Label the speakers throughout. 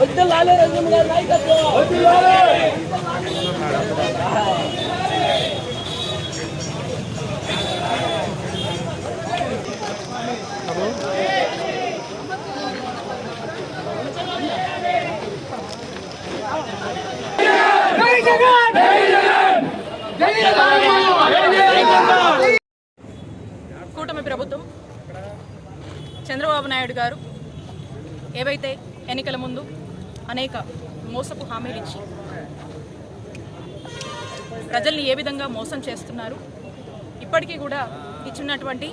Speaker 1: వద్దు లాలే గారి నాయకత్వం
Speaker 2: కూటమి ప్రభుత్వం. చంద్రబాబు నాయుడు గారు ఏవైతే ఎన్నికల ముందు అనేక మోసపు హామీలు ఇచ్చి ప్రజల్ని ఏ విధంగా మోసం చేస్తున్నారు ఇప్పటికీ కూడా ఇచ్చినటువంటి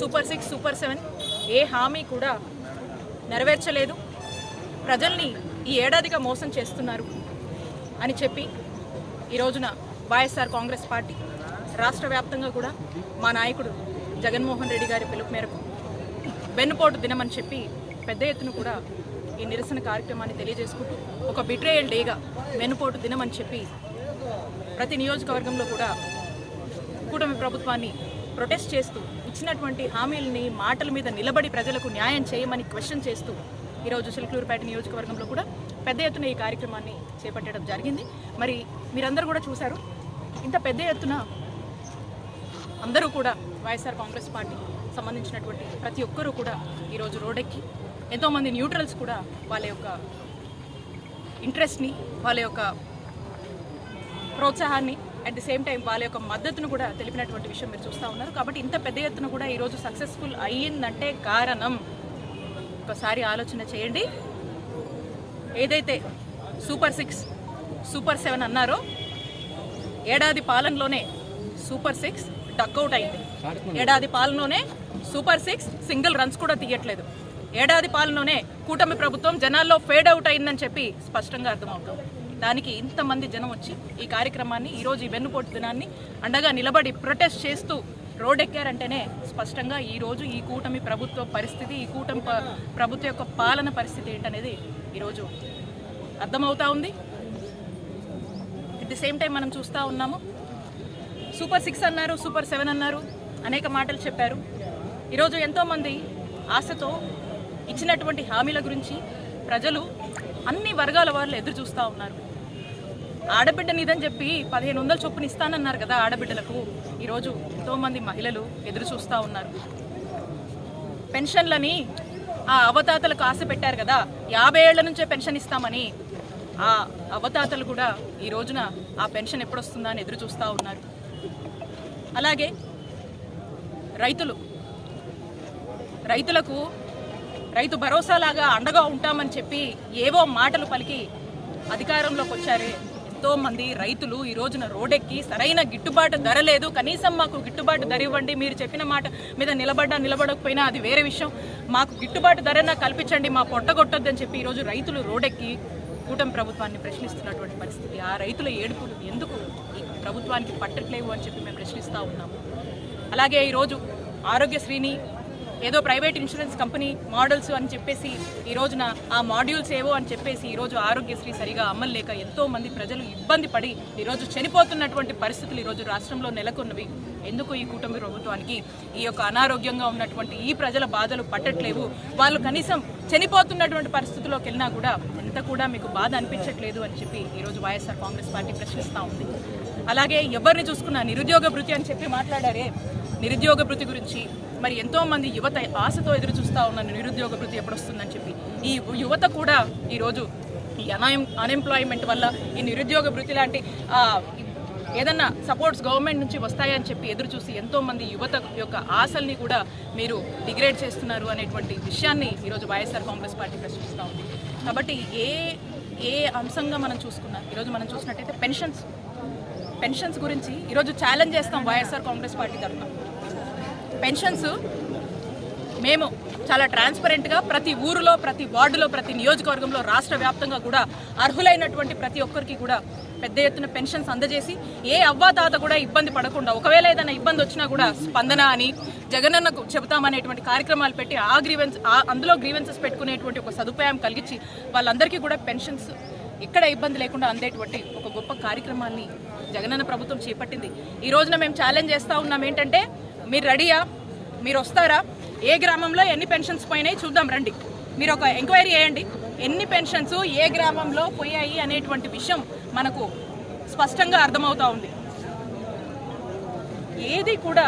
Speaker 2: సూపర్ సిక్స్ సూపర్ సెవెన్ ఏ హామీ కూడా నెరవేర్చలేదు. ప్రజల్ని ఈ ఏడాదిగా మోసం చేస్తున్నారు అని చెప్పి ఈ రోజున వైఎస్ఆర్ కాంగ్రెస్ పార్టీ రాష్ట్ర వ్యాప్తంగా కూడా మా నాయకుడు జగన్మోహన్ రెడ్డి గారి పిలుపు మేరకు వెన్నుపోటు దినమని చెప్పి పెద్ద ఎత్తున కూడా ఈ నిరసన కార్యక్రమాన్ని తెలియజేసుకుంటూ ఒక బిట్రేయల్ డేగా వెనుపోటు దినం అని చెప్పి ప్రతి నియోజకవర్గంలో కూడా కూటమి ప్రభుత్వాన్ని ప్రొటెస్ట్ చేస్తూ ఇచ్చినటువంటి హామీలని మాటల మీద నిలబడి ప్రజలకు న్యాయం చేయమని క్వశ్చన్ చేస్తూ ఈరోజు చిలకలూరుపేట నియోజకవర్గంలో కూడా పెద్ద ఎత్తున ఈ కార్యక్రమాన్ని చేపట్టడం జరిగింది. మరి మీరందరూ కూడా చూశారు ఇంత పెద్ద ఎత్తున అందరూ కూడా వైఎస్ఆర్ కాంగ్రెస్ పార్టీ సంబంధించినటువంటి ప్రతి ఒక్కరూ కూడా ఈరోజు రోడెక్కి ఎంతోమంది న్యూట్రల్స్ కూడా వాళ్ళ యొక్క ఇంట్రెస్ట్ని వాళ్ళ యొక్క ప్రోత్సాహాన్ని అట్ ది సేమ్ టైం వాళ్ళ యొక్క మద్దతును కూడా తెలిపినటువంటి విషయం మీరు చూస్తూ ఉన్నారు. కాబట్టి ఇంత పెద్ద ఎత్తున కూడా ఈరోజు సక్సెస్ఫుల్ అయ్యిందంటే కారణం. ఒకసారి ఆలోచన చేయండి. ఏదైతే సూపర్ సిక్స్ సూపర్ సెవెన్ అన్నారో ఏడాది పాలనలోనే సూపర్ సిక్స్ డక్అవుట్ అయింది. ఏడాది పాలనలోనే సూపర్ సిక్స్ సింగిల్ రన్స్ కూడా తీయట్లేదు. ఏడాది పాలనలోనే కూటమి ప్రభుత్వం జనాల్లో ఫేడ్ అవుట్ అయిందని చెప్పి స్పష్టంగా అర్థమవుతుంది. దానికి ఇంతమంది జనం వచ్చి ఈ కార్యక్రమాన్ని ఈరోజు ఈ వెన్నుపోటు దినాన్ని అండగా నిలబడి ప్రొటెస్ట్ చేస్తూ రోడ్డెక్కారంటేనే స్పష్టంగా ఈరోజు ఈ కూటమి ప్రభుత్వ పరిస్థితి ఈ కూటమి ప- ప్రభుత్వ యొక్క పాలన పరిస్థితి ఏంటనేది ఈరోజు అర్థమవుతా ఉంది. అట్ ది సేమ్ టైం మనం చూస్తూ ఉన్నాము. సూపర్ సిక్స్ అన్నారు సూపర్ సెవెన్ అన్నారు అనేక మాటలు చెప్పారు. ఈరోజు ఎంతోమంది ఆశతో ఇచ్చినటువంటి హామీల గురించి ప్రజలు అన్ని వర్గాల వాళ్ళు ఎదురు చూస్తూ ఉన్నారు. ఆడబిడ్డ ఇదని చెప్పి పదిహేను వందల చొప్పున ఇస్తానన్నారు కదా ఆడబిడ్డలకు. ఈరోజు ఎంతోమంది మహిళలు ఎదురు చూస్తూ ఉన్నారు. పెన్షన్లని ఆ అవతాతలకు ఆశ పెట్టారు కదా. యాభై ఏళ్ళ నుంచే పెన్షన్ ఇస్తామని ఆ అవతాతలు కూడా ఈ రోజున ఆ పెన్షన్ ఎప్పుడొస్తుందా అని ఎదురు చూస్తూ ఉన్నారు. అలాగే రైతులు రైతులకు రైతు భరోసాలాగా అండగా ఉంటామని చెప్పి ఏవో మాటలు పలికి అధికారంలోకి వచ్చారే. ఎంతోమంది రైతులు ఈ రోజున రోడ్డెక్కి సరైన గిట్టుబాటు ధర లేదు. కనీసం మాకు గిట్టుబాటు ధర ఇవ్వండి మీరు చెప్పిన మాట మీద నిలబడ్డా నిలబడకపోయినా అది వేరే విషయం. మాకు గిట్టుబాటు ధరన కల్పించండి మా పొట్టగొట్టొద్దని చెప్పి ఈరోజు రైతులు రోడ్డెక్కి కూటమి ప్రభుత్వాన్ని ప్రశ్నిస్తున్నటువంటి పరిస్థితి. ఆ రైతుల ఏడుపులు ఎందుకు ఈ ప్రభుత్వానికి పట్టట్లేవు అని చెప్పి మేము ప్రశ్నిస్తూ ఉన్నాము. అలాగే ఈరోజు ఆరోగ్యశ్రీని ఏదో ప్రైవేట్ ఇన్సూరెన్స్ కంపెనీ మోడల్స్ అని చెప్పేసి ఈ రోజున ఆ మాడ్యూల్స్ ఏవో అని చెప్పేసి ఈరోజు ఆరోగ్యశ్రీ సరిగా అమలు లేక ఎంతో మంది ప్రజలు ఇబ్బంది పడి ఈరోజు చనిపోతున్నటువంటి పరిస్థితులు ఈరోజు రాష్ట్రంలో నెలకొన్నవి. ఎందుకు ఈ కూటమి ప్రభుత్వానికి ఈ యొక్క అనారోగ్యంగా ఉన్నటువంటి ఈ ప్రజల బాధలు పట్టట్లేవు? వాళ్ళు కనీసం చనిపోతున్నటువంటి పరిస్థితుల్లోకి వెళ్ళినా కూడా ఎంత కూడా మీకు బాధ అనిపించట్లేదు అని చెప్పి ఈరోజు వైఎస్ఆర్ కాంగ్రెస్ పార్టీ ప్రశ్నిస్తూ ఉంది. అలాగే ఎవరిని చూసుకున్నా నిరుద్యోగ భృతి అని చెప్పి మాట్లాడారే. నిరుద్యోగ భృతి గురించి మరి ఎంతోమంది యువత ఆశతో ఎదురు చూస్తూ ఉన్నాను నిరుద్యోగ భృతి ఎప్పుడు వస్తుందని చెప్పి ఈ యువత కూడా ఈరోజు ఈ అన్ఎం అన్ఎంప్లాయ్మెంట్ వల్ల ఈ నిరుద్యోగ భృతి లాంటి ఏదన్నా సపోర్ట్స్ గవర్నమెంట్ నుంచి వస్తాయని చెప్పి ఎదురు చూసి ఎంతోమంది యువత యొక్క ఆశల్ని కూడా మీరు డిగ్రేడ్ చేస్తున్నారు అనేటువంటి విషయాన్ని ఈరోజు వైఎస్ఆర్ కాంగ్రెస్ పార్టీ ప్రశ్నిస్తూ ఉంది. కాబట్టి ఏ ఏ అంశంగా మనం చూసుకున్నా ఈరోజు మనం చూసినట్టయితే పెన్షన్స్ పెన్షన్స్ గురించి ఈరోజు ఛాలెంజ్ చేస్తాం వైఎస్ఆర్ కాంగ్రెస్ పార్టీ తరఫున. పెన్షన్స్ మేము చాలా ట్రాన్స్పరెంట్గా ప్రతి ఊరిలో ప్రతి వార్డులో ప్రతి నియోజకవర్గంలో రాష్ట్ర వ్యాప్తంగా కూడా అర్హులైనటువంటి ప్రతి ఒక్కరికి కూడా పెద్ద ఎత్తున పెన్షన్స్ అందజేసి ఏ అవ్వాతాత కూడా ఇబ్బంది పడకుండా ఒకవేళ ఏదైనా ఇబ్బంది వచ్చినా కూడా స్పందన అని జగనన్నకు చెబుతామనేటువంటి కార్యక్రమాలు పెట్టి ఆ గ్రీవెన్స్ అందులో గ్రీవెన్సెస్ పెట్టుకునేటువంటి ఒక సదుపాయం కలిగించి వాళ్ళందరికీ కూడా పెన్షన్స్ ఎక్కడ ఇబ్బంది లేకుండా అందేటువంటి ఒక గొప్ప కార్యక్రమాన్ని జగనన్న ప్రభుత్వం చేపట్టింది. ఈ రోజున మేము ఛాలెంజ్ చేస్తూ ఉన్నాం ఏంటంటే మీరు రెడీయా? మీరు వస్తారా? ఏ గ్రామంలో ఎన్ని పెన్షన్స్ పోయినాయి? చూద్దాం రండి. మీరు ఒక ఎంక్వైరీ చేయండి. ఎన్ని పెన్షన్స్ ఏ గ్రామంలో పోయాయి అనేటువంటి విషయం మనకు స్పష్టంగా అర్థమవుతా ఉంది. ఏది కూడా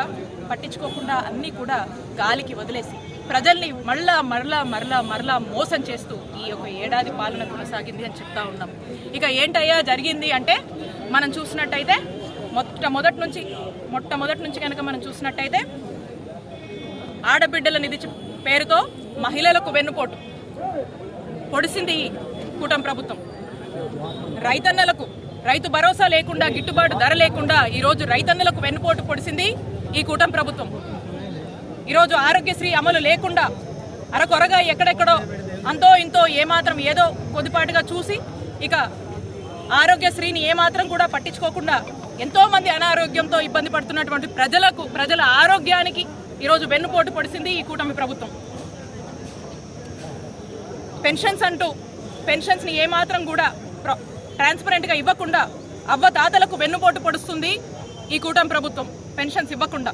Speaker 2: పట్టించుకోకుండా అన్నీ కూడా గాలికి వదిలేసి ప్రజల్ని మళ్ళా మరలా మరలా మరలా మోసం చేస్తూ ఈ యొక్క ఏడాది పాలన కొనసాగింది అని చెప్తా ఉన్నాం. ఇక ఏంటయ్యా జరిగింది అంటే మనం చూసినట్టయితే మొట్టమొదటి నుంచి మొట్టమొదటి నుంచి కనుక మనం చూసినట్టయితే ఆడబిడ్డల నిధి పేరుతో మహిళలకు వెన్నుపోటు. పొడిసింది కూటమి ప్రభుత్వం. రైతన్నలకు రైతు భరోసా లేకుండా గిట్టుబాటు ధర లేకుండా ఈరోజు రైతన్నలకు వెన్నుపోటు పొడిసింది ఈ కూటమి ప్రభుత్వం. ఈరోజు ఆరోగ్యశ్రీ అమలు లేకుండా అరకొరగా ఎక్కడెక్కడో అంతో ఇంతో ఏమాత్రం ఏదో కొద్దిపాటుగా చూసి ఇక ఆరోగ్యశ్రీని ఏమాత్రం కూడా పట్టించుకోకుండా ఎంతో మంది అనారోగ్యంతో ఇబ్బంది పడుతున్నటువంటి ప్రజలకు ప్రజల ఆరోగ్యానికి ఈరోజు వెన్నుపోటు పొడిసింది ఈ కూటమి ప్రభుత్వం. పెన్షన్స్ అంటూ పెన్షన్స్ని ఏమాత్రం కూడా ట్రాన్స్పరెంట్గా ఇవ్వకుండా అవ్వ తాతలకు వెన్నుపోటు పొడుస్తుంది ఈ కూటమి ప్రభుత్వం పెన్షన్స్ ఇవ్వకుండా.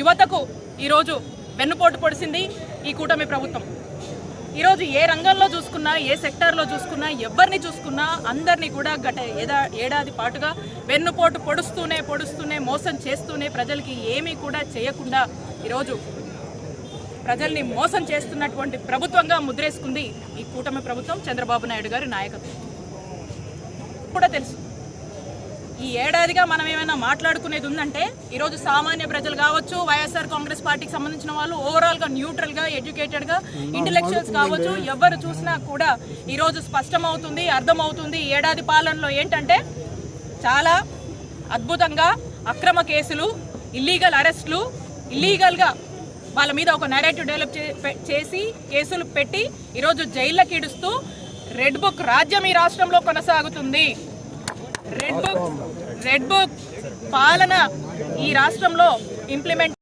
Speaker 2: యువతకు ఈరోజు వెన్నుపోటు పొడిసింది ఈ కూటమి ప్రభుత్వం. ఈరోజు ఏ రంగంలో చూసుకున్నా ఏ సెక్టార్లో చూసుకున్నా ఎవరిని చూసుకున్నా అందరినీ కూడా గత ఏదా ఏడాది పాటుగా వెన్నుపోటు పొడుస్తూనే పొడుస్తూనే మోసం చేస్తూనే ప్రజలకి ఏమీ కూడా చేయకుండా ఈరోజు ప్రజల్ని మోసం చేస్తున్నటువంటి ప్రభుత్వంగా ముద్రేసుకుంది ఈ కూటమి ప్రభుత్వం చంద్రబాబు నాయుడు గారి నాయకత్వం. కూడా తెలుసు. ఈ ఏడాదిగా మనం ఏమైనా మాట్లాడుకునేది ఉందంటే ఈరోజు సామాన్య ప్రజలు కావచ్చు వైఎస్ఆర్ కాంగ్రెస్ పార్టీకి సంబంధించిన వాళ్ళు ఓవరాల్గా న్యూట్రల్గా ఎడ్యుకేటెడ్గా ఇంటలెక్చువల్స్ కావచ్చు ఎవరు చూసినా కూడా ఈరోజు స్పష్టమవుతుంది అర్థమవుతుంది ఏడాది పాలనలో ఏంటంటే చాలా అద్భుతంగా అక్రమ కేసులు ఇల్లీగల్ అరెస్టులు ఇల్లీగల్గా వాళ్ళ మీద ఒక నెరేటివ్ డెవలప్ చేసి కేసులు పెట్టి ఈరోజు జైళ్ళకి ఇడుస్తూ రెడ్ బుక్ రాజ్యం ఈ రాష్ట్రంలో కొనసాగుతుంది. రెడ్ బుక్ రెడ్ బుక్ పాలన ఈ రాష్ట్రంలో ఇంప్లిమెంట్